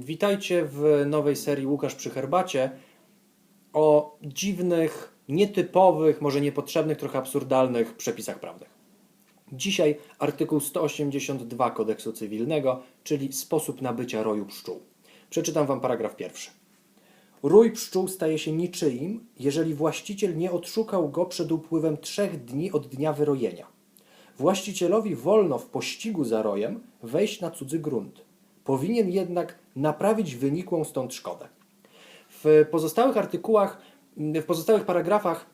Witajcie w nowej serii Łukasz przy herbacie o dziwnych, nietypowych, może niepotrzebnych, trochę absurdalnych przepisach prawnych. Dzisiaj artykuł 182 kodeksu cywilnego, czyli sposób nabycia roju pszczół. Przeczytam wam paragraf pierwszy. Rój pszczół staje się niczyim, jeżeli właściciel nie odszukał go przed upływem trzech dni od dnia wyrojenia. Właścicielowi wolno w pościgu za rojem wejść na cudzy grunt. Powinien jednak naprawić wynikłą stąd szkodę. W pozostałych artykułach, w pozostałych paragrafach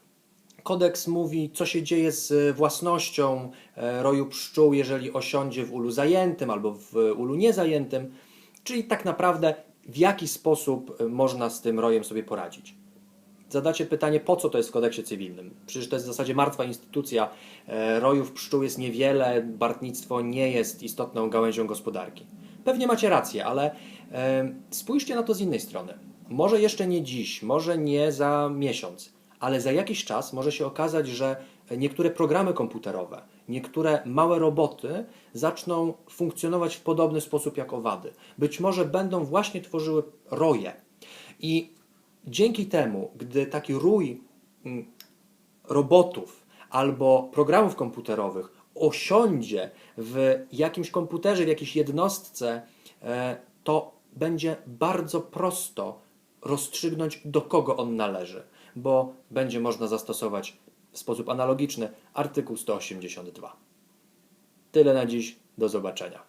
kodeks mówi, co się dzieje z własnością e, roju pszczół, jeżeli osiądzie w ulu zajętym albo w ulu niezajętym, czyli tak naprawdę w jaki sposób e, można z tym rojem sobie poradzić. Zadacie pytanie, po co to jest w kodeksie cywilnym? Przecież to jest w zasadzie martwa instytucja. E, Rojów pszczół jest niewiele, bartnictwo nie jest istotną gałęzią gospodarki. Pewnie macie rację, ale spójrzcie na to z innej strony. Może jeszcze nie dziś, może nie za miesiąc, ale za jakiś czas może się okazać, że niektóre programy komputerowe, niektóre małe roboty zaczną funkcjonować w podobny sposób jak owady. Być może będą właśnie tworzyły roje. I dzięki temu, gdy taki rój mm, robotów albo programów komputerowych osiądzie w jakimś komputerze, w jakiejś jednostce, e, to będzie bardzo prosto rozstrzygnąć, do kogo on należy, bo będzie można zastosować w sposób analogiczny artykuł 182. Tyle na dziś, do zobaczenia.